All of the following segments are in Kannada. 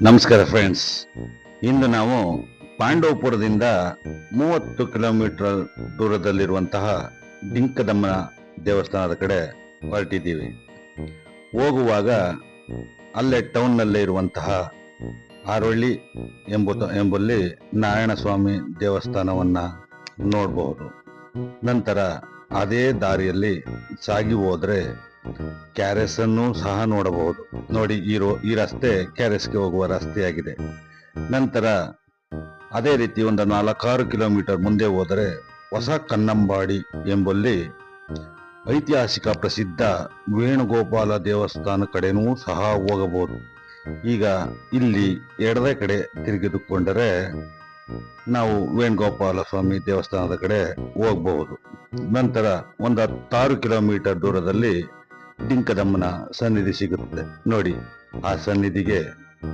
ನಮಸ್ಕಾರ ಫ್ರೆಂಡ್ಸ್ ಇಂದು ನಾವು ಪಾಂಡವಪುರದಿಂದ ಮೂವತ್ತು ಕಿಲೋಮೀಟರ್ ದೂರದಲ್ಲಿರುವಂತಹ ಡಿಂಕದಮ್ಮನ ದೇವಸ್ಥಾನದ ಕಡೆ ಹೊರಟಿದ್ದೀವಿ. ಹೋಗುವಾಗ ಅಲ್ಲೇ ಟೌನ್ನಲ್ಲೇ ಇರುವಂತಹ ಆರೊಳ್ಳಿ ಎಂಬುದು ಎಂಬಲ್ಲಿ ನಾರಾಯಣಸ್ವಾಮಿ ದೇವಸ್ಥಾನವನ್ನು ನೋಡಬಹುದು ನಂತರ ಅದೇ ದಾರಿಯಲ್ಲಿ ಸಾಗಿ ಹೋದ್ರೆ ಕ್ಯಾರೆಸ್ ಅನ್ನು ಸಹ ನೋಡಬಹುದು. ನೋಡಿ, ಈ ರೋ, ಈ ರಸ್ತೆ ಕ್ಯಾರೆಸ್ಗೆ ಹೋಗುವ ರಸ್ತೆಯಾಗಿದೆ. ನಂತರ ಅದೇ ರೀತಿ ಒಂದು ನಾಲ್ಕಾರು ಕಿಲೋಮೀಟರ್ ಮುಂದೆ ಹೋದರೆ ಹೊಸ ಕನ್ನಂಬಾಡಿ ಎಂಬಲ್ಲಿ ಐತಿಹಾಸಿಕ ಪ್ರಸಿದ್ಧ ವೇಣುಗೋಪಾಲ ದೇವಸ್ಥಾನ ಕಡೆನೂ ಸಹ ಹೋಗಬಹುದು. ಈಗ ಇಲ್ಲಿ ಎಡದ ಕಡೆ ತಿರುಗಿದುಕೊಂಡರೆ ನಾವು ವೇಣುಗೋಪಾಲ ಸ್ವಾಮಿ ದೇವಸ್ಥಾನದ ಕಡೆ ಹೋಗಬಹುದು. ನಂತರ ಒಂದು ಹತ್ತಾರು ಕಿಲೋಮೀಟರ್ ದೂರದಲ್ಲಿ ಡಿಂಕದಮ್ಮನ ಸನ್ನಿಧಿ ಸಿಗುತ್ತದೆ. ನೋಡಿ, ಆ ಸನ್ನಿಧಿಗೆ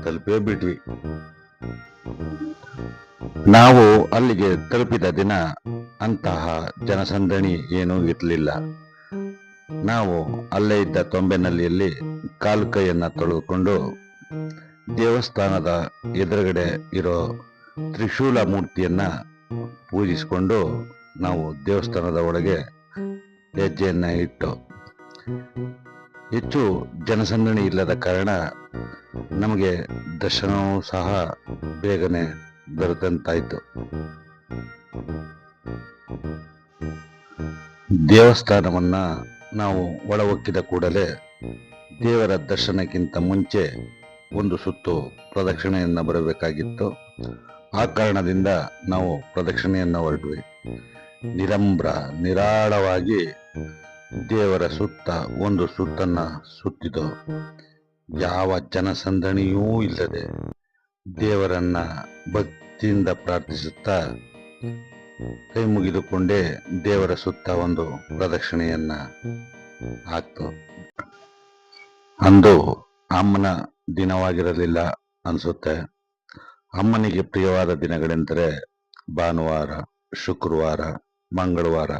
ತಲುಪೇ ಬಿಟ್ವಿ. ನಾವು ಅಲ್ಲಿಗೆ ತಲುಪಿದ ದಿನ ಅಂತಹ ಜನಸಂದಣಿ ಏನೂ ಇರಲಿಲ್ಲ. ನಾವು ಅಲ್ಲೇ ಇದ್ದ ತೊಂಬೆನಲ್ಲಿಯಲ್ಲಿ ಕಾಲು ಕೈಯನ್ನ ತೊಳೆದುಕೊಂಡು ದೇವಸ್ಥಾನದ ಎದುರುಗಡೆ ಇರೋ ತ್ರಿಶೂಲ ಮೂರ್ತಿಯನ್ನ ಪೂಜಿಸಿಕೊಂಡು ನಾವು ದೇವಸ್ಥಾನದ ಒಳಗೆ ಹೆಜ್ಜೆಯನ್ನ ಇಟ್ಟು ಹೆಚ್ಚು ಜನಸಂದಣಿ ಇಲ್ಲದ ಕಾರಣ ನಮಗೆ ದರ್ಶನವೂ ಸಹ ಬೇಗನೆ ದೊರೆತಂತಾಯಿತು. ದೇವಸ್ಥಾನವನ್ನ ನಾವು ಒಳ ಒಕ್ಕಿದ ಕೂಡಲೇ ದೇವರ ದರ್ಶನಕ್ಕಿಂತ ಮುಂಚೆ ಒಂದು ಸುತ್ತು ಪ್ರದಕ್ಷಿಣೆಯನ್ನು ಬರಬೇಕಾಗಿತ್ತು. ಆ ಕಾರಣದಿಂದ ನಾವು ಪ್ರದಕ್ಷಿಣೆಯನ್ನು ಹೊರಟ್ವಿ. ನಿರಂಬ್ರ, ನಿರಾಳವಾಗಿ ದೇವರ ಸುತ್ತ ಒಂದು ಸುತ್ತನ್ನ ಸುತ್ತಿತು ಯಾವ ಜನಸಂದಣಿಯೂ ಇಲ್ಲದೆ ದೇವರನ್ನ ಭಕ್ತಿಯಿಂದ ಪ್ರಾರ್ಥಿಸುತ್ತಾ ಕೈ ಮುಗಿದುಕೊಂಡೇ ದೇವರ ಸುತ್ತ ಒಂದು ಪ್ರದಕ್ಷಿಣೆಯನ್ನ ಹಾಕ್ತು. ಅಂದು ಅಮ್ಮನ ದಿನವಾಗಿರಲಿಲ್ಲ ಅನ್ಸುತ್ತೆ. ಅಮ್ಮನಿಗೆ ಪ್ರಿಯವಾದ ದಿನಗಳೆಂದರೆ ಭಾನುವಾರ, ಶುಕ್ರವಾರ, ಮಂಗಳವಾರ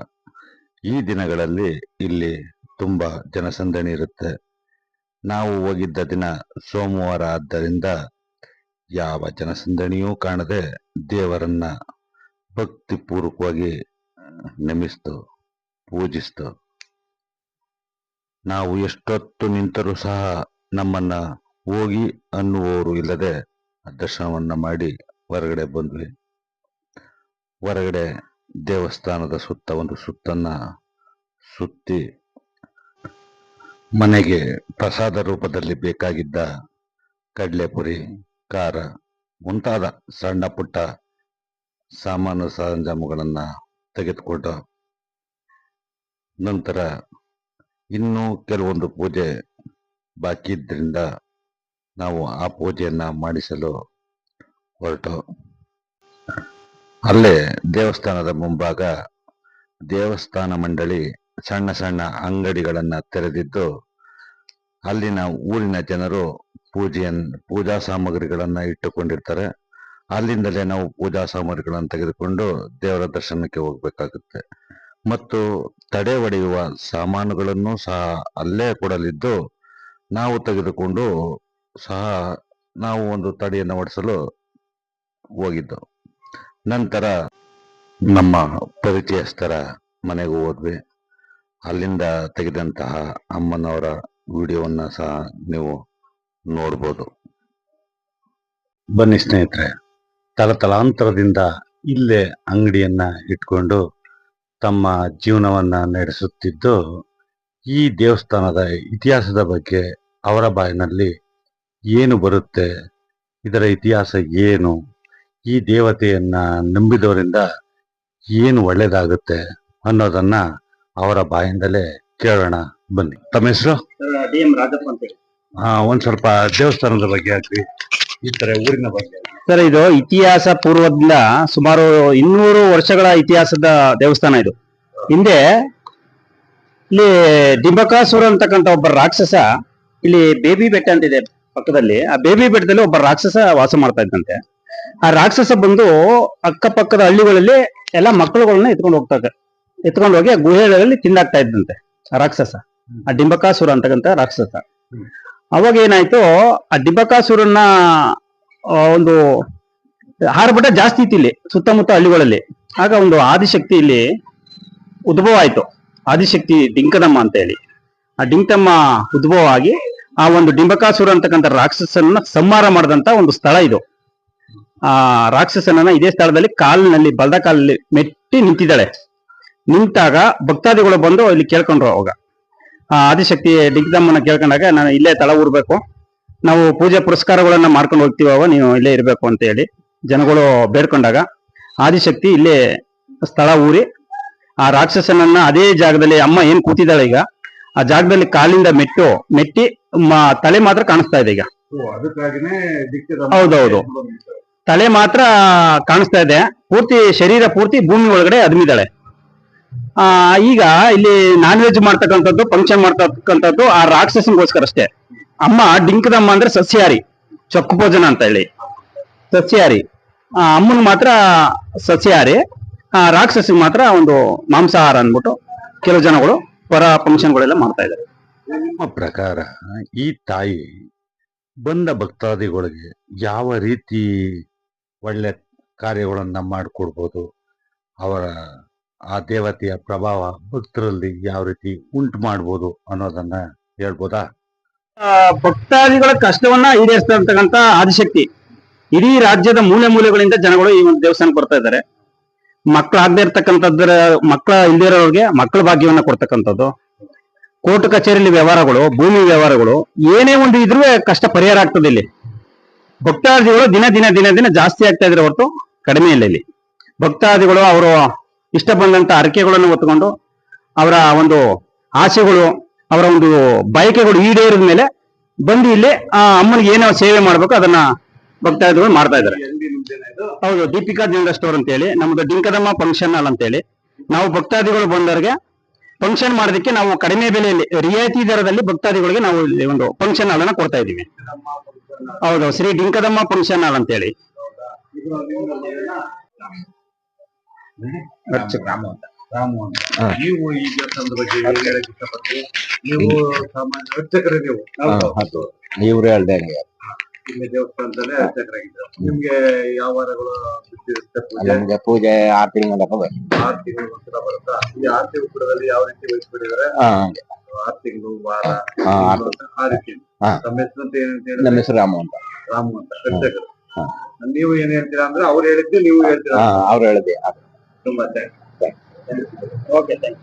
ಈ ದಿನಗಳಲ್ಲಿ ಇಲ್ಲಿ ತುಂಬ ಜನಸಂದಣಿ ಇರುತ್ತೆ. ನಾವು ಹೋಗಿದ್ದ ದಿನ ಸೋಮವಾರ ಆದ್ದರಿಂದ ಯಾವ ಜನಸಂದಣಿಯೂ ಕಾಣದೆ ದೇವರನ್ನ ಭಕ್ತಿಪೂರ್ವಕವಾಗಿ ನೆಮಿಸ್ತು, ಪೂಜಿಸ್ತು. ನಾವು ಎಷ್ಟೊತ್ತು ನಿಂತರೂ ಸಹ ನಮ್ಮನ್ನ ಹೋಗಿ ಅನ್ನುವವರು ಇಲ್ಲದೆ ದರ್ಶನವನ್ನ ಮಾಡಿ ಹೊರಗಡೆ ಬಂದ್ವಿ. ಹೊರಗಡೆ ದೇವಸ್ಥಾನದ ಸುತ್ತ ಒಂದು ಸುತ್ತನ್ನ ಸುತ್ತಿ ಮನೆಗೆ ಪ್ರಸಾದ ರೂಪದಲ್ಲಿ ಬೇಕಾಗಿದ್ದ ಕಡಲೆಪುರಿ, ಖಾರ ಮುಂತಾದ ಸಣ್ಣ ಪುಟ್ಟ ಸಾಮಾನು ಸರಂಜಾಮುಗಳನ್ನ ತೆಗೆದುಕೊಂಡು ನಂತರ ಇನ್ನೂ ಕೆಲವೊಂದು ಪೂಜೆ ಬಾಕಿ ಇದ್ರಿಂದ ನಾವು ಆ ಪೂಜೆಯನ್ನ ಮಾಡಿಸಲು ಹೊರಟು. ಅಲ್ಲೇ ದೇವಸ್ಥಾನದ ಮುಂಭಾಗ ದೇವಸ್ಥಾನ ಮಂಡಳಿ ಸಣ್ಣ ಸಣ್ಣ ಅಂಗಡಿಗಳನ್ನ ತೆರೆದಿದ್ದು ಅಲ್ಲಿನ ಊರಿನ ಜನರು ಪೂಜೆಯನ್, ಪೂಜಾ ಸಾಮಗ್ರಿಗಳನ್ನ ಇಟ್ಟುಕೊಂಡಿರ್ತಾರೆ. ಅಲ್ಲಿಂದಲೇ ನಾವು ಪೂಜಾ ಸಾಮಗ್ರಿಗಳನ್ನು ತೆಗೆದುಕೊಂಡು ದೇವರ ದರ್ಶನಕ್ಕೆ ಹೋಗ್ಬೇಕಾಗುತ್ತೆ. ಮತ್ತು ತಡೆ ಒಡೆಯುವ ಸಾಮಾನುಗಳನ್ನು ಸಹ ಅಲ್ಲೇ ಕೊಡಲಿದ್ದು ನಾವು ತೆಗೆದುಕೊಂಡು ಸಹ ನಾವು ಒಂದು ತಡೆಯನ್ನು ಒಡಿಸಲು ಹೋಗಿದ್ದು ನಂತರ ನಮ್ಮ ಪರಿಚಯಸ್ಥರ ಮನೆಗೆ ಹೋದ್ವಿ. ಅಲ್ಲಿಂದ ತೆಗೆದಂತಹ ಅಮ್ಮನವರ ವಿಡಿಯೋವನ್ನ ಸಹ ನೀವು ನೋಡ್ಬೋದು. ಬನ್ನಿ ಸ್ನೇಹಿತರೆ ತಲತಲಾಂತರದಿಂದ ಇಲ್ಲೇ ಅಂಗಡಿಯನ್ನ ಇಟ್ಕೊಂಡು ತಮ್ಮ ಜೀವನವನ್ನ ನಡೆಸುತ್ತಿದ್ದು, ಈ ದೇವಸ್ಥಾನದ ಇತಿಹಾಸದ ಬಗ್ಗೆ ಅವರ ಬಾಯಿನಲ್ಲಿ ಏನು ಬರುತ್ತೆ, ಇದರ ಇತಿಹಾಸ ಏನು ಈ ದೇವತೆಯನ್ನ ನಂಬಿದವರಿಂದ ಏನು ಒಳ್ಳೇದಾಗುತ್ತೆ ಅನ್ನೋದನ್ನ ಅವರ ಬಾಯಿಂದಲೇ ಕೇಳೋಣ ಬನ್ನಿ. ತಮ್ಮ ಹೆಸರು? ಡಿ ಎಂ ರಾಜಪ್ಪ ಅಂತ ಹೇಳಿ. ಆ, ಒಂದ್ ಸ್ವಲ್ಪ ದೇವಸ್ಥಾನದ ಬಗ್ಗೆ ಆಗ್ಲಿ ಈ ತರ ಊರಿನ ಬಗ್ಗೆ ಸರ್ ಇದು ಇತಿಹಾಸ ಪೂರ್ವದಿಂದ ಸುಮಾರು ಇನ್ನೂರು ವರ್ಷಗಳ ಇತಿಹಾಸದ ದೇವಸ್ಥಾನ ಇದು. ಹಿಂದೆ ಇಲ್ಲಿ ಡಿಂಬಕಾಸುರ ಅಂತಕ್ಕಂಥ ಒಬ್ಬ ರಾಕ್ಷಸ ಇಲ್ಲಿ ಬೇಬಿ ಬೆಟ್ಟ ಅಂತಿದೆ ಪಕ್ಕದಲ್ಲಿ. ಆ ಬೇಬಿ ಬೆಟ್ಟದಲ್ಲಿ ಒಬ್ಬ ರಾಕ್ಷಸ ವಾಸ ಮಾಡ್ತಾ ಇದ್ದಂತೆ. ಆ ರಾಕ್ಷಸ ಬಂದು ಅಕ್ಕಪಕ್ಕದ ಹಳ್ಳಿಗಳಲ್ಲಿ ಎಲ್ಲ ಮಕ್ಕಳುಗಳನ್ನ ಎತ್ಕೊಂಡು ಹೋಗ್ತಾರೆ ಇದ್ದ ಎತ್ಕೊಂಡು ಹೋಗಿ ಗುಹೆಗಳಲ್ಲಿ ತಿಂದಾಕ್ತಾ ಇದ್ದಂತೆ ಆ ರಾಕ್ಷಸ. ಆ ಡಿಂಬಕಾಸುರ ಅಂತಕ್ಕಂಥ ರಾಕ್ಷಸ. ಅವಾಗ ಏನಾಯ್ತು? ಆ ಡಿಂಬಕಾಸುರನ್ನ ಒಂದು ಹಾರಬಟ್ಟ ಜಾಸ್ತಿ ಇತ್ತು ಇಲ್ಲಿ ಸುತ್ತಮುತ್ತ ಹಳ್ಳಿಗಳಲ್ಲಿ. ಆಗ ಒಂದು ಆದಿಶಕ್ತಿ ಇಲ್ಲಿ ಉದ್ಭವ ಆಯ್ತು ಆದಿಶಕ್ತಿ ಡಿಂಕದಮ್ಮ ಅಂತ ಹೇಳಿ. ಆ ಡಿಂಕಮ್ಮ ಉದ್ಭವ ಆಗಿ ಆ ಒಂದು ಡಿಂಬಕಾಸುರ ಅಂತಕ್ಕಂಥ ರಾಕ್ಷಸನ್ನ ಸಂಹಾರ ಮಾಡಿದಂತ ಒಂದು ಸ್ಥಳ ಇದು. ಆ ರಾಕ್ಷಸನನ್ನ ಇದೇ ಸ್ಥಳದಲ್ಲಿ ಕಾಲಿನಲ್ಲಿ ಬಲದ ಕಾಲಲ್ಲಿ ಮೆಟ್ಟಿ ನಿಂತಿದ್ದಾಳೆ. ನಿಂತಾಗ ಭಕ್ತಾದಿಗಳು ಬಂದು ಇಲ್ಲಿ ಕೇಳ್ಕೊಂಡ್ರು ಅವಾಗ. ಆ ಆದಿಶಕ್ತಿ ಡಿಗ್ಧಮ್ಮನ ಕೇಳ್ಕೊಂಡಾಗ ನಾನು ಇಲ್ಲೇ ತಳ ಊರ್ಬೇಕು. ನಾವು ಪೂಜೆ ಪುರಸ್ಕಾರಗಳನ್ನ ಮಾಡ್ಕೊಂಡು ಹೋಗ್ತೀವವ ನೀವು ಇಲ್ಲೇ ಇರಬೇಕು ಅಂತ ಹೇಳಿ. ಜನಗಳು ಬೇಡ್ಕೊಂಡಾಗ ಆದಿಶಕ್ತಿ ಇಲ್ಲೇ ಸ್ಥಳ ಊರಿ ಆ ರಾಕ್ಷಸನನ್ನ ಅದೇ ಜಾಗದಲ್ಲಿ ಅಮ್ಮ ಏನ್ ಕೂತಿದ್ದಾಳೆ ಈಗ ಆ ಜಾಗದಲ್ಲಿ ಕಾಲಿಂದ ಮೆಟ್ಟು ಮೆಟ್ಟಿ ತಲೆ ಮಾತ್ರ ಕಾಣಿಸ್ತಾ ಇದೆ ಈಗ. ಹೌದೌದು. ತಲೆ ಮಾತ್ರ ಕಾಣಿಸ್ತಾ ಇದೆ. ಪೂರ್ತಿ ಶರೀರ ಪೂರ್ತಿ ಭೂಮಿ ಒಳಗಡೆ ಅದ್ಮಿದಾಳೆ ಆ, ಈಗ ಇಲ್ಲಿ ನಾನ್ ವೆಜ್ ಮಾಡ್ತಕ್ಕಂಥದ್ದು ಫಂಕ್ಷನ್ ಮಾಡ್ತಕ್ಕಂಥದ್ದು ಆ ರಾಕ್ಷಸನ್ಗೋಸ್ಕರ ಅಷ್ಟೇ. ಅಮ್ಮ ಡಿಂಕದಮ್ಮ ಅಂದ್ರೆ ಸಸ್ಯಾಹಾರಿ, ಚೊಕ್ಕು ಭೋಜನ ಅಂತ ಹೇಳಿ. ಸಸ್ಯಾಹಾರಿ. ಆ, ಅಮ್ಮನ ಮಾತ್ರ ಸಸ್ಯಾಹಾರಿ, ಆ ರಾಕ್ಷಸಿಗೆ ಮಾತ್ರ ಒಂದು ಮಾಂಸಾಹಾರ ಅಂದ್ಬಿಟ್ಟು ಕೆಲವು ಜನಗಳು ಹೊರ ಫಂಕ್ಷನ್ಗಳೆಲ್ಲ ಮಾಡ್ತಾ ಇದ್ದಾರೆ. ನಿಮ್ಮ ಪ್ರಕಾರ ಈ ತಾಯಿ ಬಂದ ಭಕ್ತಾದಿಗಳಿಗೆ ಯಾವ ರೀತಿ ಒಳ್ಳೆ ಕಾರ್ಯಗಳನ್ನು ಮಾಡಿಕೊಡ್ಬೋದು. ಅವರ, ಆ ದೇವತೆಯ ಪ್ರಭಾವ ಭಕ್ತರಲ್ಲಿ ಯಾವ ರೀತಿ ಉಂಟು ಮಾಡ್ಬೋದು ಅನ್ನೋದನ್ನ ಹೇಳ್ಬೋದಾ? ಭಕ್ತಾದಿಗಳ ಕಷ್ಟವನ್ನ ಈಡೇರಿಸ್ತಕ್ಕಂತ ಆದಿಶಕ್ತಿ. ಇಡೀ ರಾಜ್ಯದ ಮೂಲೆ ಮೂಲೆಗಳಿಂದ ಜನಗಳು ಈ ಒಂದು ದೇವಸ್ಥಾನಕ್ಕೆ ಬರ್ತಾ ಇದ್ದಾರೆ. ಮಕ್ಕಳಾಗದೇ ಇರ್ತಕ್ಕಂಥದ್ರ, ಮಕ್ಕಳ ಇಲ್ಲದೇ ಇರೋರಿಗೆ ಮಕ್ಕಳ ಭಾಗ್ಯವನ್ನ ಕೊಡ್ತಕ್ಕಂಥದ್ದು. ಕೋರ್ಟ್ ಕಚೇರಿಯಲ್ಲಿ ವ್ಯವಹಾರಗಳು, ಭೂಮಿ ವ್ಯವಹಾರಗಳು, ಏನೇ ಒಂದು ಇದ್ರೂ ಕಷ್ಟ ಪರಿಹಾರ ಆಗ್ತದೆ ಇಲ್ಲಿ. ಭಕ್ತಾದಿಗಳು ದಿನ ದಿನ ದಿನ ದಿನ ಜಾಸ್ತಿ ಆಗ್ತಾ ಇದ್ರೆ ಹೊರತು ಕಡಿಮೆ ಇಲ್ಲ ಇಲ್ಲಿ. ಭಕ್ತಾದಿಗಳು ಅವರು ಇಷ್ಟ ಬಂದಂತ ಅರಕೆಗಳನ್ನು ಹೊತ್ಕೊಂಡು ಅವರ ಒಂದು ಆಸೆಗಳು, ಅವರ ಒಂದು ಬಯಕೆಗಳು ಈಡೇರಿದ ಮೇಲೆ ಬಂದು ಇಲ್ಲಿ ಆ ಅಮ್ಮನಿಗೆ ಏನೋ ಸೇವೆ ಮಾಡ್ಬೇಕು ಅದನ್ನ ಭಕ್ತಾದಿಗಳು ಮಾಡ್ತಾ ಇದ್ದಾರೆ. ಹೌದು, ದೀಪಿಕಾ ಜನರಲ್ ಸ್ಟೋರ್ ಅಂತ ಹೇಳಿ ನಮ್ದು ಡಿಂಕದಮ್ಮ ಫಂಕ್ಷನ್ ಹಾಲ್ ಅಂತ ಹೇಳಿ ನಾವು ಭಕ್ತಾದಿಗಳು ಬಂದವರಿಗೆ ಫಂಕ್ಷನ್ ಮಾಡೋದಕ್ಕೆ ನಾವು ಕಡಿಮೆ ಬೆಲೆಯಲ್ಲಿ ರಿಯಾಯಿತಿ ದರದಲ್ಲಿ ಭಕ್ತಾದಿಗಳಿಗೆ ನಾವು ಇಲ್ಲಿ ಒಂದು ಫಂಕ್ಷನ್ ಹಾಲ್ ಅನ್ನ ಕೊಡ್ತಾ ಇದ್ದೀವಿ. ಹೌದು ಶ್ರೀ ಡಿಂಕದಮ್ಮ ಫಂಕ್ಷನ್ ಹಾಲ್ ಅಂತ ಹೇಳಿ ರಾಮು ಅಂತ. ರಾಮು ಅಂತ. ನೀವು ಈ ದೇವಸ್ಥಾನದ ಬಗ್ಗೆ ಏನ್ ಹೇಳಕ್ ಇಷ್ಟಪಡ್ತೀರಿ? ನೀವು ಸಾಮಾನ್ಯ ಅರ್ಚಕರೇ ನೀವು. ಹೌದು. ಇವ್ರು ಹೇಳ್ದಂಗೆ ಇಲ್ಲಿ ದೇವಸ್ಥಾನದಲ್ಲೇ ಅರ್ಚಕರಾಗಿದ್ದಾರೆ. ನಿಮ್ಗೆ ಯಾವ ವಾರಗಳು ಬಿಟ್ಟಿರುತ್ತೆ ಪೂಜೆ? ನಮ್ಗೆ ಪೂಜೆ ಆರು ತಿಂಗಳಪ್ಪ ಆರು ತಿಂಗಳು ಒಂದ್ಸಲ ಬರುತ್ತಾ? ಈ ಆರು ತಿಂಗಳಲ್ಲಿ ಯಾವ ರೀತಿ ವಹಿಸ್ಬಿಟ್ಟಿದ್ದಾರೆ ಆರು ತಿಂಗಳು ವಾರ ಹಾ, ತಿಂಗಳು ಅಂತ ಆ ರೀತಿ ಹಾ. ಹೆಸರು ಅಂತ ಏನಂತ ನಮ್ಮ ಹೆಸರು ರಾಮು ಅಂತ. ರಾಮು ಅಂತ ಅರ್ಚಕರು. ಹಾ. ನೀವು ಏನ್ ಹೇಳ್ತೀರಾ ಅಂದ್ರೆ ಅವ್ರು ಹೇಳಿದ್ದು ನೀವು ಹೇಳ್ತೀರಾ? ಅವ್ರು ಹೇಳಿದೆ ತುಂಬಾ ಥ್ಯಾಂಕ್ಸ್ ಓಕೆ ಥ್ಯಾಂಕ್